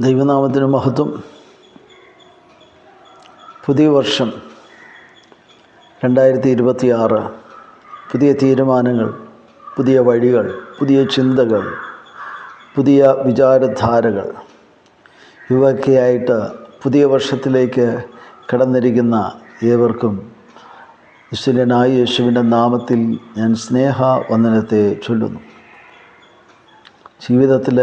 ദൈവനാമത്തിന് മഹത്വം. പുതിയ വർഷം രണ്ടായിരത്തി ഇരുപത്തിയാറ് പുതിയ തീരുമാനങ്ങൾ പുതിയ വഴികൾ പുതിയ ചിന്തകൾ പുതിയ വിചാരധാരകൾ. ഇവയൊക്കെയായിട്ട് പുതിയ വർഷത്തിലേക്ക് കടന്നിരിക്കുന്ന ഏവർക്കും നിശ്ചലനായ യേശുവിന്റെ നാമത്തിൽ ഞാൻ സ്നേഹ വന്ദനത്തെ ചൊല്ലുന്നു. ജീവിതത്തിൽ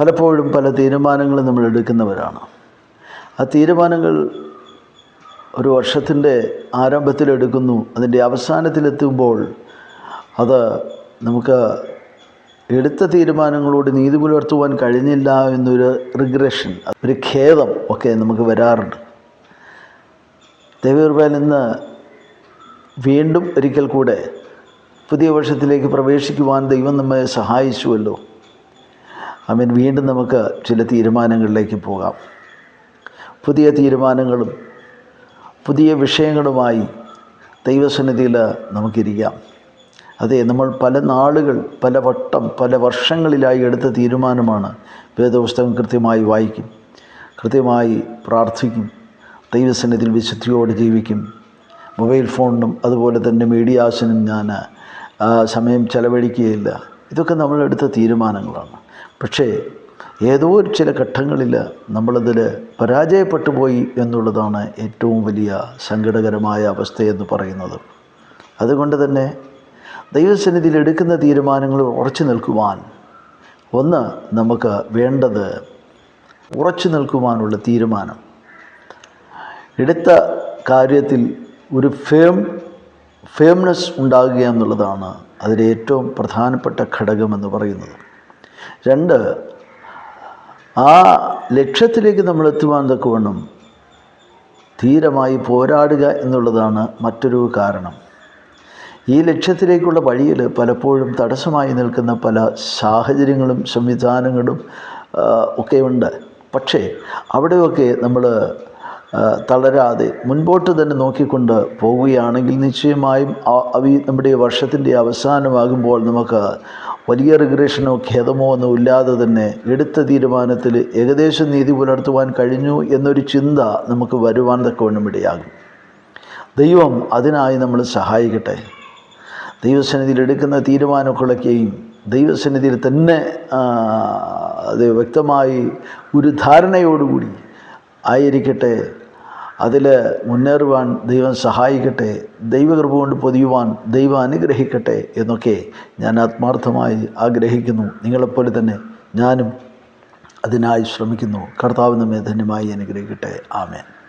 പലപ്പോഴും പല തീരുമാനങ്ങളും നമ്മൾ എടുക്കുന്നവരാണ്. ആ തീരുമാനങ്ങൾ ഒരു വർഷത്തിന്റെ ആരംഭത്തിലെടുക്കുന്നു അതിന്റെ അവസാനത്തിലെത്തുമ്പോൾ അത് നമുക്ക് എടുത്ത തീരുമാനങ്ങളോട് നീതി പുലർത്തുവാൻ കഴിഞ്ഞില്ല എന്നൊരു റിഗ്രഷൻ ഒരു ഖേദം ഒക്കെ നമുക്ക് വരാറുണ്ട്. ദേവീർബാൽ നിന്ന് വീണ്ടും ഒരിക്കൽ കൂടെ പുതിയ വർഷത്തിലേക്ക് പ്രവേശിക്കുവാൻ ദൈവം നമ്മെ സഹായിച്ചുവല്ലോ. അമീൻ വീണ്ടും നമുക്ക് ചില തീരുമാനങ്ങളിലേക്ക് പോകാം. പുതിയ തീരുമാനങ്ങളും പുതിയ വിഷയങ്ങളുമായി ദൈവസന്നിധിയിൽ നമുക്കിരിക്കാം. അതെ നമ്മൾ പല നാളുകൾ പല വട്ടം പല വർഷങ്ങളിലായി എടുത്ത തീരുമാനമാണ് വേദപുസ്തകം കൃത്യമായി വായിക്കും കൃത്യമായി പ്രാർത്ഥിക്കും ദൈവസന്നിധിയിൽ വിശുദ്ധിയോട് ജീവിക്കും. മൊബൈൽ ഫോണിനും അതുപോലെ തന്നെ മീഡിയാസിനും ഞാൻ സമയം ചെലവഴിക്കുകയില്ല. ഇതൊക്കെ നമ്മളെടുത്ത തീരുമാനങ്ങളാണ്. പക്ഷേ ഏതോ ഒരു ചില ഘട്ടങ്ങളിൽ നമ്മളതിൽ പരാജയപ്പെട്ടു പോയി എന്നുള്ളതാണ് ഏറ്റവും വലിയ സങ്കടകരമായ അവസ്ഥയെന്ന് പറയുന്നത്. അതുകൊണ്ട് തന്നെ ദൈവസന്നിധിയിൽ എടുക്കുന്ന തീരുമാനങ്ങൾ ഉറച്ചു നിൽക്കുവാൻ ഒന്ന് നമുക്ക് വേണ്ടത് ഉറച്ചു നിൽക്കുവാനുള്ള തീരുമാനം. എടുത്ത കാര്യത്തിൽ ഒരു ഫേം ഫേംനെസ് ഉണ്ടാകുക എന്നുള്ളതാണ് അതിലെ ഏറ്റവും പ്രധാനപ്പെട്ട ഘടകമെന്ന് പറയുന്നത്. രണ്ട് ആ ലക്ഷ്യത്തിലേക്ക് നമ്മൾ എത്തുവാൻ തക്കവണ്ണം ധീരമായി പോരാടുക എന്നുള്ളതാണ് മറ്റൊരു കാരണം. ഈ ലക്ഷ്യത്തിലേക്കുള്ള വഴിയിൽ പലപ്പോഴും തടസ്സമായി നിൽക്കുന്ന പല സാഹചര്യങ്ങളും സംവിധാനങ്ങളും ഒക്കെയുണ്ട്. പക്ഷേ അവിടെയൊക്കെ നമ്മൾ തളരാതെ മുൻപോട്ട് തന്നെ നോക്കിക്കൊണ്ട് പോവുകയാണെങ്കിൽ നിശ്ചയമായും അവി നമ്മുടെ വർഷത്തിന്റെ അവസാനമാകുമ്പോൾ നമുക്ക് വലിയ റിഗ്രഷനോ ഖേദമോ ഒന്നും ഇല്ലാതെ തന്നെ എടുത്ത തീരുമാനത്തിൽ ഏകദേശം നീതി പുലർത്തുവാൻ കഴിഞ്ഞു എന്നൊരു ചിന്ത നമുക്ക് വരുവാൻ തക്കവണ്ണം ഇടയാകും. ദൈവം അതിനായി നമ്മൾ സഹായിക്കട്ടെ. ദൈവസന്നിധിയിൽ എടുക്കുന്ന തീരുമാനങ്ങളൊക്കെയും ദൈവസന്നിധിയിൽ തന്നെ അത് വ്യക്തമായി ഒരു ധാരണയോടുകൂടി ആയിരിക്കട്ടെ. അതിൽ മുന്നേറുവാൻ ദൈവം സഹായിക്കട്ടെ ദൈവകൃപ കൊണ്ട് പൊതിയുവാൻ ദൈവം അനുഗ്രഹിക്കട്ടെ എന്നൊക്കെ ഞാൻ ആത്മാർത്ഥമായി ആഗ്രഹിക്കുന്നു. നിങ്ങളെപ്പോലെ തന്നെ ഞാനും അതിനായി ശ്രമിക്കുന്നു. കർത്താവ് നമ്മെ ധന്യമായി അനുഗ്രഹിക്കട്ടെ. ആമേൻ.